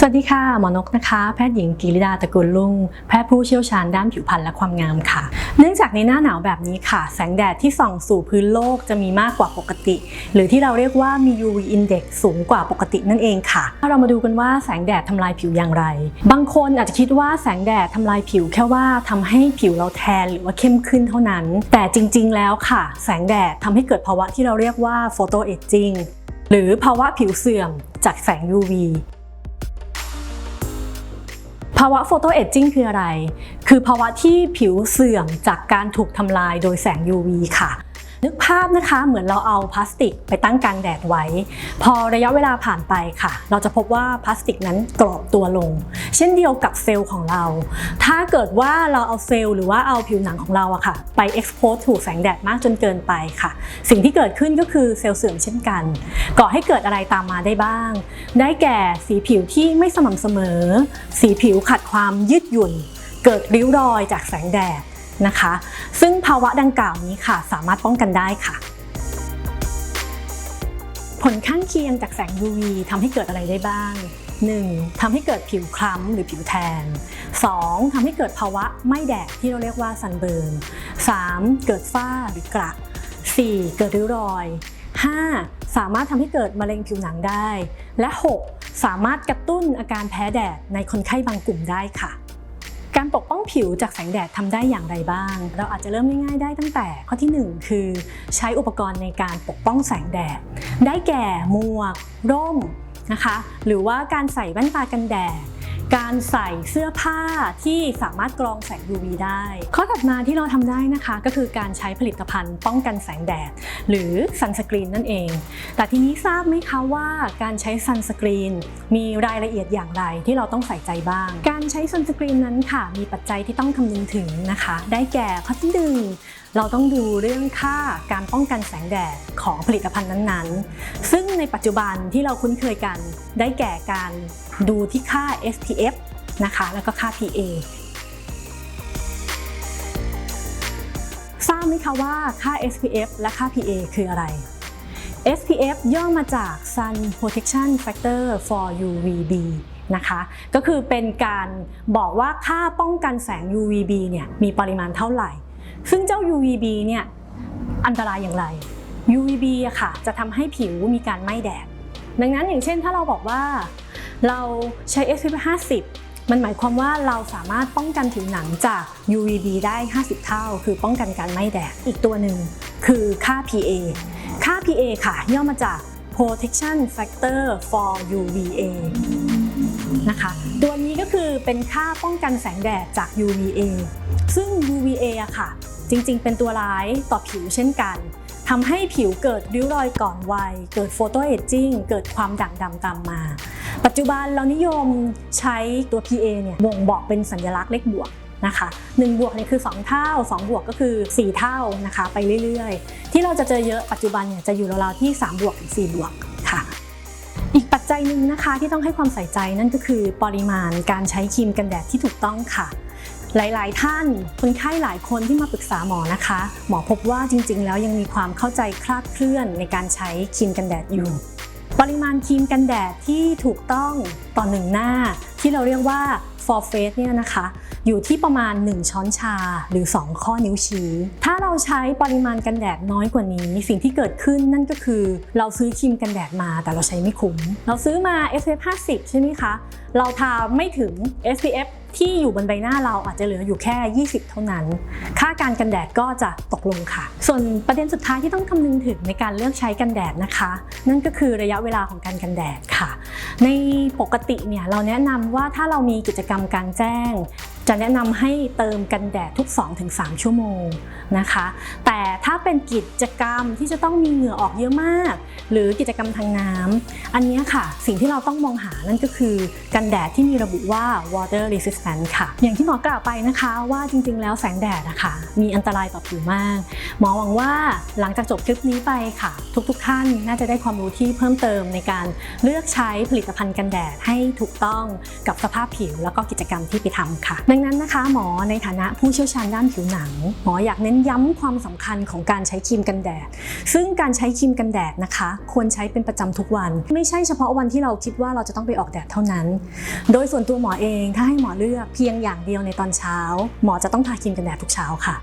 สวัสดีค่ะ หมอนกนะคะ แพทย์หญิงกิริดาตระกูลลุ่ง แพทย์ผู้เชี่ยวชาญด้านผิวพรรณและความงามค่ะ เนื่องจากในหน้าหนาวแบบนี้ค่ะ แสงแดดที่ส่องสู่พื้นโลกจะมีมากกว่าปกติ หรือที่เราเรียกว่ามี UV index สูงกว่าปกตินั่นเองค่ะถ้าเรามาดูกันว่าแสงแดดทำลายผิวอย่างไร บางคนอาจจะคิดว่าแสงแดดทำลายผิวแค่ว่าทำให้ผิวเราแทนหรือว่าเข้มขึ้นเท่านั้น แต่จริง ๆ แล้วค่ะ แสงแดดทำให้เกิดภาวะที่เราเรียกว่า photo aging หรือภาวะผิวเสื่อมจากแสง UV ภาวะโฟโตเอจจิ้งคืออะไร คือภาวะที่ผิวเสื่อมจากการถูกทำลายโดยแสง UV ค่ะ นึกภาพนะคะเหมือนเราเอาพลาสติกไปตั้งกลางแดดไว้ พอระยะเวลาผ่านไปค่ะ เราจะพบว่าพลาสติกนั้นกรอบตัวลง เช่นเดียวกับเซลล์ของเรา ถ้าเกิดว่าเราเอาเซลล์หรือว่าเอาผิวหนังของเราอะค่ะ ไป expose ถูกแสงแดดมากจนเกินไปค่ะ สิ่งที่เกิดขึ้นก็คือเซลล์เสื่อมเช่นกันก่อให้เกิดอะไรตามมาได้บ้าง ได้แก่สีผิวที่ไม่สม่ำเสมอ สีผิวขาดความยืดหยุ่น เกิดริ้วรอยจากแสงแดด นะคะ ซึ่งภาวะดังกล่าวนี้ค่ะ สามารถป้องกันได้ค่ะ ผลข้างเคียงจากแสง UV ทำให้เกิดอะไรได้บ้าง 1. ทำให้เกิดผิวคล้ำหรือผิวแทน 2. ทำให้เกิดภาวะไม่แดดที่เราเรียกว่าซันเบิร์น 3. เกิดฝ้าหรือกระ 4. เกิดริ้วรอย 5. สามารถทำให้เกิดมะเร็งผิวหนังได้ และ 6. สามารถกระตุ้นอาการแพ้แดดในคนไข้บางกลุ่มได้ค่ะ ปกป้องผิวจากแสงแดดทำได้อย่างไรบ้าง เราอาจจะเริ่มง่ายๆได้ตั้งแต่ข้อที่ 1 คือ ใช้อุปกรณ์ในการปกป้องแสงแดด ได้แก่หมวก ร่มนะคะ หรือว่าการใส่แว่นตากันแดด การใส่เสื้อผ้าที่สามารถกรองแสง UV ได้ ข้อถัดมาที่เราทำได้นะคะ ก็คือการใช้ผลิตภัณฑ์ป้องกันแสงแดด หรือซันสกรีนนั่นเอง แต่ทีนี้ทราบไหมคะว่าการใช้ซันสกรีนมีรายละเอียดอย่างไรที่เราต้องใส่ใจบ้าง การใช้ซันสกรีนนั้นค่ะ มีปัจจัยที่ต้องคำนึงถึงนะคะ ได้แก่ข้อที่หนึ่งเราต้องดูเรื่องค่าการป้องกันแสงแดดของผลิตภัณฑ์นั้นๆ ซึ่งในปัจจุบันที่เราคุ้นเคยกันได้แก่การ ดูที่ค่า SPF นะคะ แล้วก็ค่า PA ทราบไหมคะว่าค่า SPF และค่า PA คืออะไร SPF ย่อมาจาก Sun Protection Factor for UVB นะคะ ก็คือเป็นการบอกว่าค่าป้องกันแสง UVB เนี่ยมีปริมาณเท่าไหร่ ซึ่งเจ้า UVB เนี่ยอันตรายอย่างไร UVB อะค่ะจะทำให้ผิวมีการไหม้แดด ดังนั้นอย่างเช่นถ้าเราบอกว่า เราใช้ SPF 50 มันหมายความว่าเราสามารถป้องกันผิวหนังจาก UVB ได้ 50 เท่า คือป้องกันการไหม้แดด อีกตัวหนึ่งคือค่า PA ค่า PA ค่ะ ย่อมาจาก Protection Factor for UVA นะคะตัวนี้ก็คือเป็นค่าป้องกันแสงแดดจาก UVA ซึ่ง UVA อะค่ะ จริงๆ เป็นตัวร้ายต่อผิวเช่นกัน ทำให้ผิวเกิดริ้วรอยก่อนวัย เกิดโฟโตเอจจิ้งเกิดความด่างดำตามมา ปัจจุบันเรานิยมใช้ตัว PA เนี่ยบ่งบอกเป็นสัญลักษณ์เลขบวกนะคะ1บวกเนี่ยคือ 2 เท่า 2 บวกก็คือ 4 เท่านะคะ ไปเรื่อยๆ ที่เราจะเจอเยอะปัจจุบันเนี่ยจะอยู่ราวๆที่ 3 บวกถึง4บวกค่ะ อีกปัจจัยหนึ่งนะคะที่ต้องให้ความใส่ใจนั่นก็คือปริมาณการใช้ครีมกันแดดที่ถูกต้องค่ะ หลาย ๆ ท่านคนไข้หลายคนที่มาปรึกษาหมอนะคะ หมอพบว่าจริง ๆ แล้วยังมีความเข้าใจคลาดเคลื่อนในการใช้ครีมกันแดดอยู่ ปริมาณครีมกันแดดที่ถูกต้องต่อหนึ่งหน้า ที่เราเรียกว่า for face เนี่ยนะคะ อยู่ที่ประมาณ 1 ช้อนชาหรือ 2 ข้อนิ้วชี้ ถ้าเราใช้ปริมาณกันแดดน้อยกว่านี้ สิ่งที่เกิดขึ้นนั่นก็คือ เราซื้อครีมกันแดดมาแต่เราใช้ไม่คุ้ม เราซื้อมา SPF 50 ใช่ไหมคะ เราทาไม่ถึง SPF ที่อยู่บนใบหน้าเราอาจจะเหลืออยู่แค่ 20 เท่านั้น ค่าการกันแดดก็จะตกลงค่ะ ส่วนประเด็นสุดท้ายที่ต้องคำนึงถึงในการเลือกใช้กันแดดนะคะ นั่นก็คือระยะเวลาของการกันแดดค่ะ ในปกติเนี่ยเราแนะนำว่าถ้าเรามีกิจกรรมกลางแจ้ง จะแนะนำให้เติมกันแดดทุก 2-3 ชั่วโมงนะคะ แต่ถ้าเป็นกิจกรรมที่จะต้องมีเหงื่อออกเยอะมาก หรือกิจกรรมทางน้ำอันนี้ค่ะ สิ่งที่เราต้องมองหานั่นก็คือกันแดดที่มีระบุว่า water resistant ค่ะ อย่างที่หมอกล่าวไปนะคะว่าจริงๆ แล้วแสงแดดนะคะมีอันตรายต่อผิวมาก หมอหวังว่าหลังจากจบคลิปนี้ไปค่ะ ทุกๆ ท่านน่าจะได้ความรู้ที่เพิ่มเติมในการเลือกใช้ผลิตภัณฑ์กันแดดให้ถูกต้องกับสภาพผิวแล้วก็กิจกรรมที่ไปทำค่ะงนั้นนะคะ หมอในฐานะผู้เชี่ยวชาญด้านผิวหนัง หมออยากเน้นย้ำความสำคัญของการใช้ครีมกันแดด ซึ่งการใช้ครีมกันแดดนะคะ ควรใช้เป็นประจำทุกวัน ไม่ใช่เฉพาะวันที่เราคิดว่าเราจะต้องไปออกแดดเท่านั้น โดยส่วนตัวหมอเองถ้าให้หมอเลือกเพียงอย่างเดียวในตอนเช้า หมอจะต้องทาครีมกันแดดทุกเช้าค่ะ